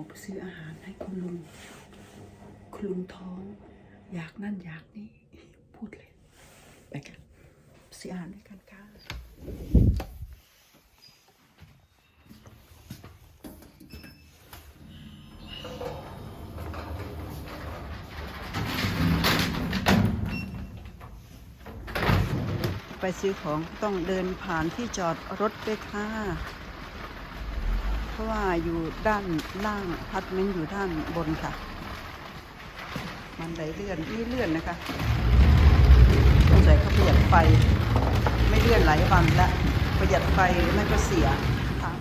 อกไปซื้ออาหารให้คุณลุง คุณลุงท้อง อยากนั่นอยากนี่ พูดเลยไปกันซื้ออาหารด้วยกันค่ะไปซื้อของต้องเดินผ่านที่จอดรถด้วยค่ะ ราะว่าอยู่ด้านล่างพัดเมนอยู่ด้านบนค่ะ มันไหลเลื่อนไม่เลื่อนนะคะสงสัยเขาประหยัดไฟ ไม่เลื่อนหลายวันละประหยัดไฟมันก็เสียค่ะ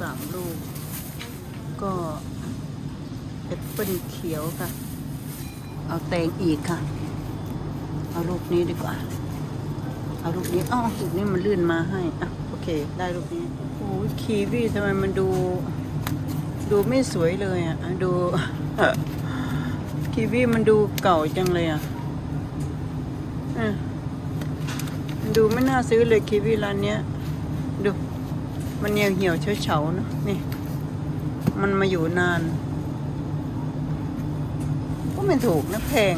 สามลูก ก็แอปเปิ้ลเขียวค่ะ เอาแตงอีกค่ะ เอาลูกนี้ดีกว่า เอาลูกนี้อ๋อลูกนี้มันลื่นมาให้อะโอเค ได้ลูกนี้โอ้ยคีวีทำไมมันดู ดูไม่สวยเลยอะดูคีวีมันดูเก่าจังเลยอะอะมันดูไม่น่าซื้อเลยคีวีร้านเนี้ยดู มันเหี่ยวเหี่ยวเฉาเฉาๆเนอะนี่ มันมาอยู่นาน ก็ไม่ถูกนะแพง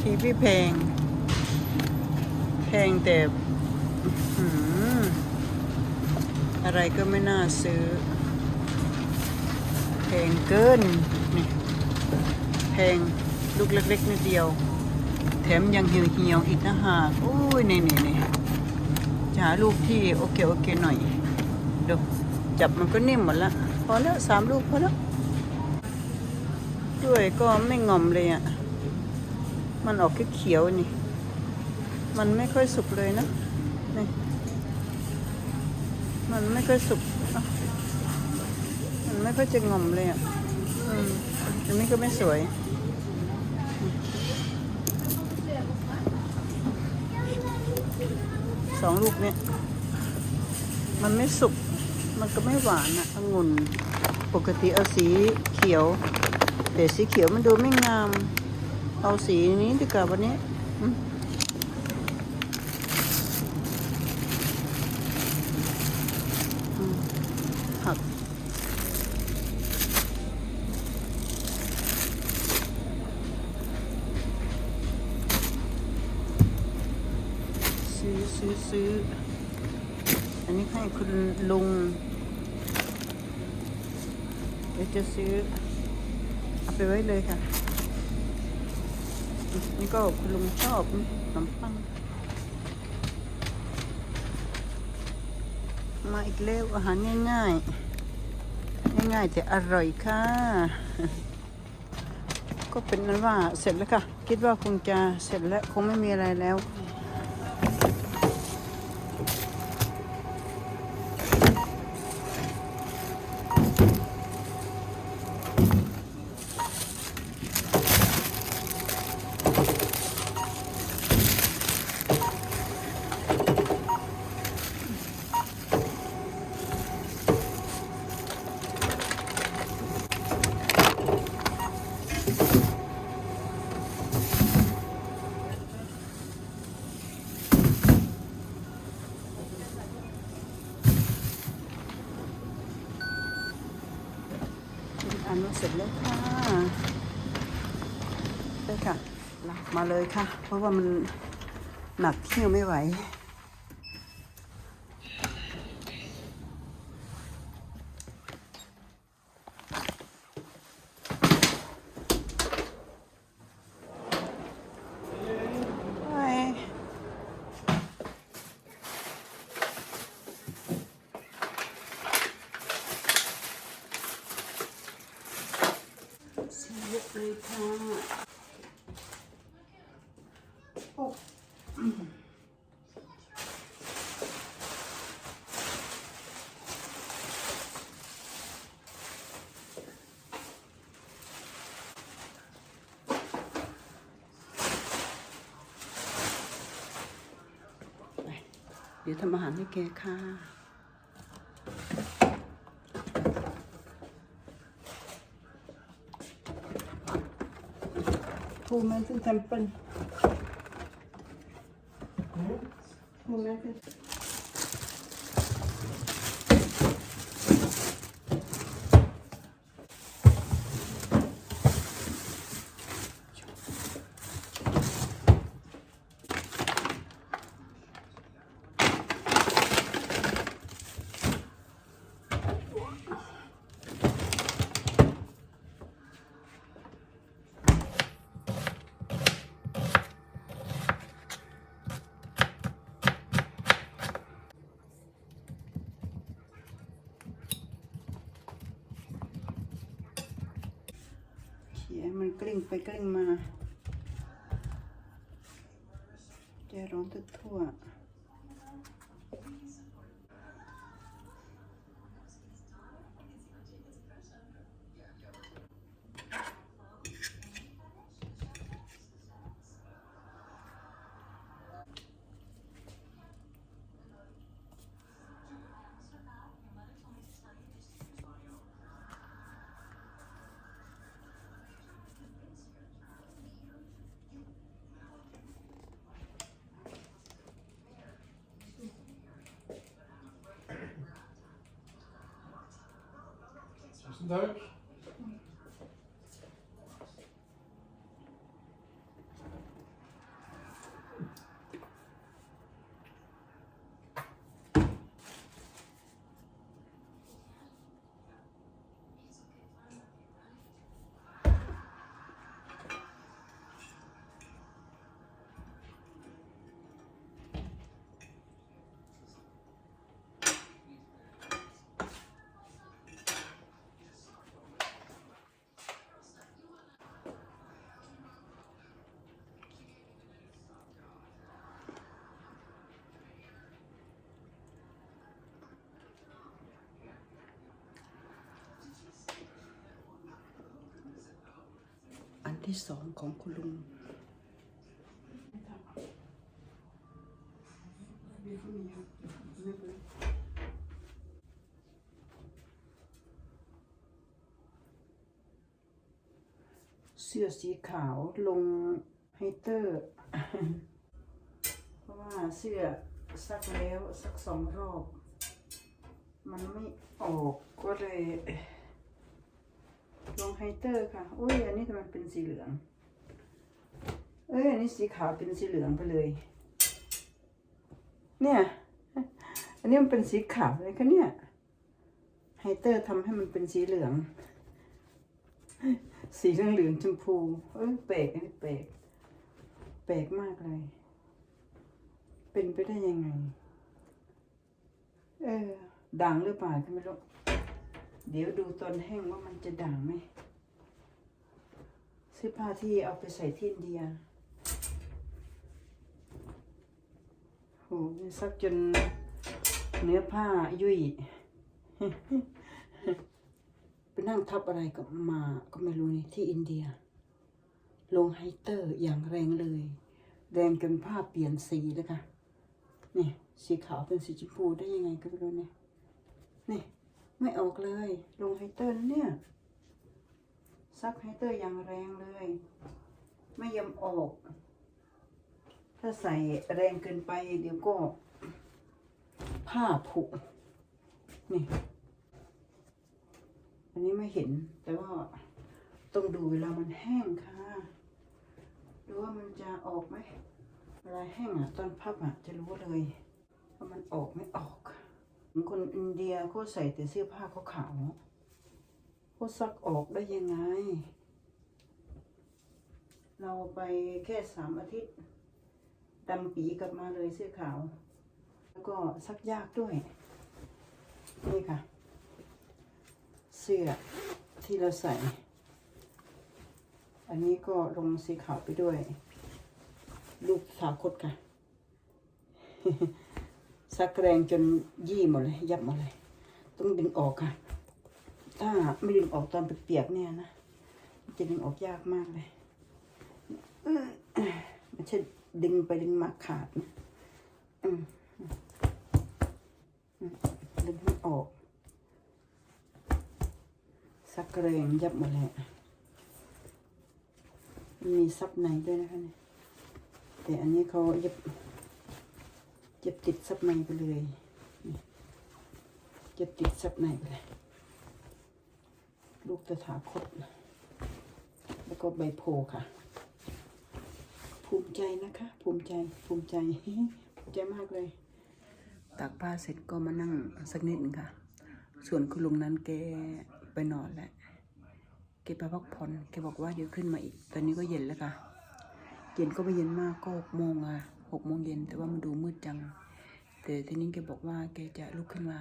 ทีพี่แพง แพงแต่อื้อะไรก็ไม่น่าซื้อ แพงเกินนี่แพงลูกเล็กๆนิดเดียว แถมยังเหี่ยวเหี่ยวๆอีกนะฮะโอ้ยนี่นี่นี่จะหาลูกที่โอเคโอเคหน่อยดูจับมันก็นิ่มหมดละพอแล้วสามลูกพอแล้ว ด้วยก็ไม่งอมเลยอะ มันออกเขียวๆนี่ มันไม่ค่อยสุกเลยนะนี่มันไม่ค่อยสุก มันไม่ค่อยจะงอมเลยอะอันนี้ก็ไม่สวยสองลูกเนี่ย มันไม่สุก มันก็ไม่หวานอะองุ่นปกติเอาสีเขียว แต่สีเขียวมันดูไม่งาม เอาสีนี้ดีกว่าวันนี้ผักซื้อซื้อซื้อ อันนี้ให้คุณลุงเดี๋ยวจะซื้อ เอาไปไว้เลยค่ะ นี่ก็คุณลุงชอบขนมปัง มาอีกแล้วอาหารง่ายๆ ง่ายๆ แต่อร่อยค่ะ ก็เป็นนั้นว่าเสร็จแล้วค่ะ คิดว่าคงจะเสร็จแล้ว คงไม่มีอะไรแล้ว อันนี้ เสร็จแล้วค่ะได้ค่ะ มาเลยค่ะ เพราะว่ามันหนักเที่ยวไม่ไหว เลยค่ะโอ้ไปเดี๋ยวทำอาหารให้แกค่ะ Moment in tempen. มันกลิ้งไปกลิ้งมา จะร้อนทั่วๆ Duits. ที่สองของคุณลุงเสื้อสีขาวลงไฮเตอร์ เพราะว่าเสื้อซักแล้ว สักสองรอบ มันไม่ออกก็เลย ลงไฮเตอร์ค่ะ อุ้ยอันนี้ทำไมเป็นสีเหลือง เอ้ยอันนี้สีขาวเป็นสีเหลืองไปเลย เนี่ย อันนี้มันเป็นสีขาวเลยคะเนี่ยไฮเตอร์ทำให้มันเป็นสีเหลือง สีเหลืองเหลืองๆชมพูเอ้ยแปลกอันนี้แปลกแปลกมากเลย เป็นไปได้ยังไง เออดังหรือเปล่าก็ไม่รู้ เดี๋ยวดูตอนแห้งว่ามันจะด่างไหมเสื้อผ้าที่เอาไปใส่ที่อินเดียโหซักจนเนื้อผ้ายุ่ยไปนั่งทับอะไรก็มาก็ไม่รู้นี่ที่อินเดีย ลงไฮเตอร์อย่างแรงเลย แรงจนผ้าเปลี่ยนสีเลยค่ะ นี่ สีขาวเป็นสีชมพูได้ยังไงก็ไม่รู้เนี่ยนี่ ไม่ออกเลย ลงไฮเตอร์เนี่ยซักไฮเตอร์อย่างแรงเลย ไม่ยอมออก ถ้าใส่แรงเกินไปเดี๋ยวก็ ผ้าผุนี่ อันนี้ไม่เห็นแต่ว่าต้องดูเวลามันแห้งค่ะดูว่ามันจะออกไหมเวลาแห้งอะ ตอนพับอะ จะรู้เลยว่ามันออกไม่ออก คนอินเดียเขาใส่แต่เสื้อผ้าเขาขาวเขาซักออกได้ยังไง เราไปแค่สามอาทิตย์ดำปีกลับมาเลยเสื้อขาว แล้วก็ซักยากด้วย นี่ค่ะ เสื้อที่เราใส่ อันนี้ก็ลงสีขาวไปด้วย ลูกสาวคดค่ะ ซักแรงจนยี่หมดเลย ยับหมดเลย ต้องดึงออกค่ะ ถ้าไม่ดึงออกตอนเปียกๆเนี่ยนะจะดึงออกยากมากเลยอือไม่ใช่ดึงไปดึงมาขาดนะดึงให้ออกซักแรงยับหมดเลยมีซับในด้วยนะคะเนี่ยแต่อันนี้เขาเย็บ จะติดซับในไปเลยจะติดซับในไปเลย ลูกตถาคตแล้วก็ใบโพค่ะ ภูมิใจนะคะ ภูมิใจ ภูมิใจภูมิใจมากเลยตากผ้าเสร็จก็มานั่งสักนิดหนึงค่ะ ส่วนคุณลุงนั้นแกไปนอนแล้วแกไปพักผ่อนแกบอกว่าเดี๋ยวขึ้นมาอีก ตอนนี้ก็เย็นแล้วค่ะ เย็นก็ไม่เย็นมากก็หกโมงอะ หกโมงเย็นแต่ว่ามันดูมืดจัง แต่ทีนี้แกบอกว่าแกจะลุกขึ้นมา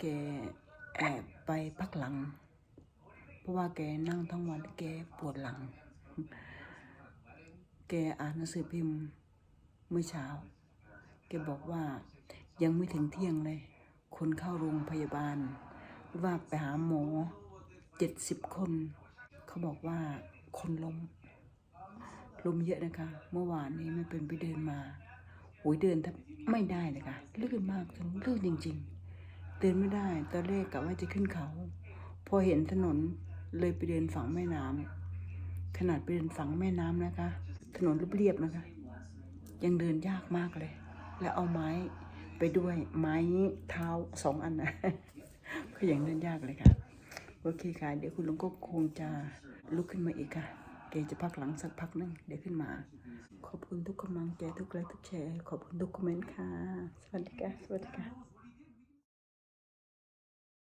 แกแอบไปพักหลัง เพราะว่าแกนั่งทั้งวันแกปวดหลัง แกอ่านหนังสือพิมพ์เมื่อเช้า แกบอกว่ายังไม่ถึงเที่ยงเลย คนเข้าโรงพยาบาล ว่าไปหาหมอเจ็ดสิบคน เขาบอกว่าคนล้ม ลมเยอะนะคะ เมื่อวานนี้ไม่เป็นไปเดินมาโอ้ยเดินแทบไม่ได้เลยค่ะลื่นมากถึงลื่นจริง ๆ เดินไม่ได้ ตอนแรกกะว่าจะขึ้นเขา พอเห็นถนนเลยไปเดินฝั่งแม่น้ำขนาดไปเดินฝั่งแม่น้ำนะคะ ถนนเรียบๆนะคะ ยังเดินยากมากเลย แล้วเอาไม้ไปด้วยไม้เท้าสองอันนะก็ยังเดินยากเลยค่ะ โอเคค่ะ เดี๋ยวคุณลุงก็คงจะลุกขึ้นมาอีกค่ะ แกจะพักหลังสักพักหนึงเดี๋ยวขึ้นมา ขอบคุณทุกกำลังใจทุกไลค์ทุกแชร์ ขอบคุณทุกคอมเมนต์ค่ะ สวัสดีค่ะ สวัสดีค่ะ